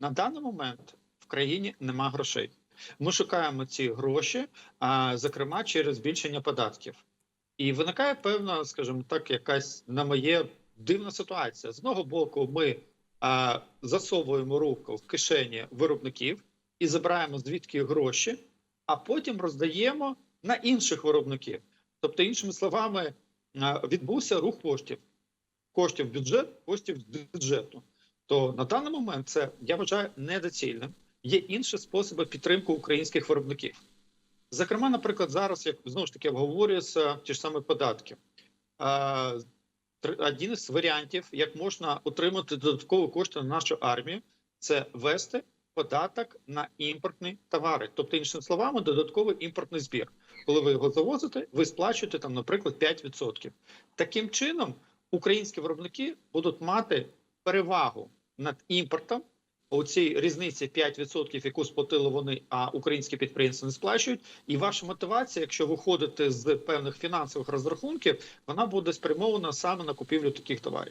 На даний момент в країні нема грошей. Ми шукаємо ці гроші, зокрема через збільшення податків. І виникає певна, скажімо так, якась на моє дивна ситуація. З одного боку, ми засовуємо руку в кишені виробників і забираємо звідки гроші, а потім роздаємо на інших виробників. Тобто, іншими словами, відбувся рух коштів. Коштів бюджет, коштів бюджету. То на даний момент це я вважаю недоцільним. Є інші способи підтримки українських виробників. Зокрема, наприклад, зараз як знову ж таки обговорюються ті ж самі податки. Один із варіантів, як можна отримати додаткові кошти на нашу армію, це ввести податок на імпортні товари, тобто, іншими словами, додатковий імпортний збір. Коли ви його завозите, ви сплачуєте там, наприклад, 5%. Таким чином, українські виробники будуть мати перевагу над імпортом. У цій різниці 5%, яку сплатили вони, а українські підприємства не сплачують. І ваша мотивація, якщо виходити з певних фінансових розрахунків, вона буде спрямована саме на купівлю таких товарів.